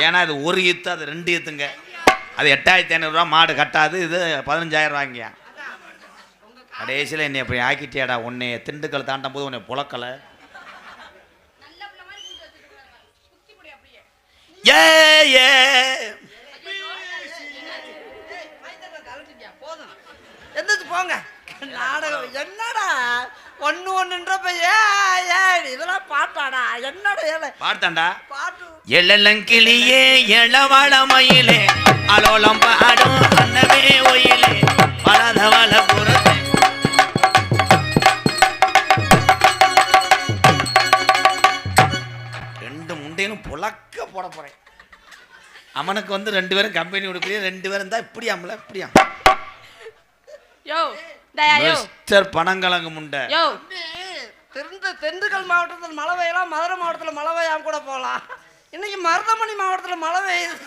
ஏன்னா இது ஒரு ஈத்து அது ரெண்டு ஈத்துங்க. அது எட்டாயிரத்தி ஐநூறுரூவா மாடு கட்டாது இது பதினஞ்சாயிரம் ரூபாய்ங்கயா கடைசியில் என்னை அப்படி ஆக்கிட்டியாடா உன்னை திண்டுக்கல் தாண்டும் போது உன்னை புழக்கலை. ஏ ஏ. எந்திரிச்சு போங்க? நாடகம் என்னடா? ஒன்று ஒன்றுன்றப்ப ஏ ஏ இதெல்லாம் பாட்டாடா என்னடா ஏல பார்த்தாண்டா எழலங்கிளியே எழவளமயிலே அலோலம் பாடும் அன்னமே ஒயிலே புறத்தை. ரெண்டு முண்டையும் புழக்க போட போறேன். அவனுக்கு வந்து ரெண்டு பேரும் கம்பெனி கொடுக்குறீங்க ரெண்டு பேரும் தான் இப்படியாம்ல இப்படியா யோ டயா யோ. மிஸ்டர் பனங்கலங்கு முண்டை. யோ. திருந்து திண்டுக்கல் மாவட்டத்தில் மழை பெய்யலாம் மதுரை மாவட்டத்தில் மழை பெய்யாம கூட போகலாம். இன்னைக்கு மருதமணி மாவட்டத்தில் மழை பெய்யுது.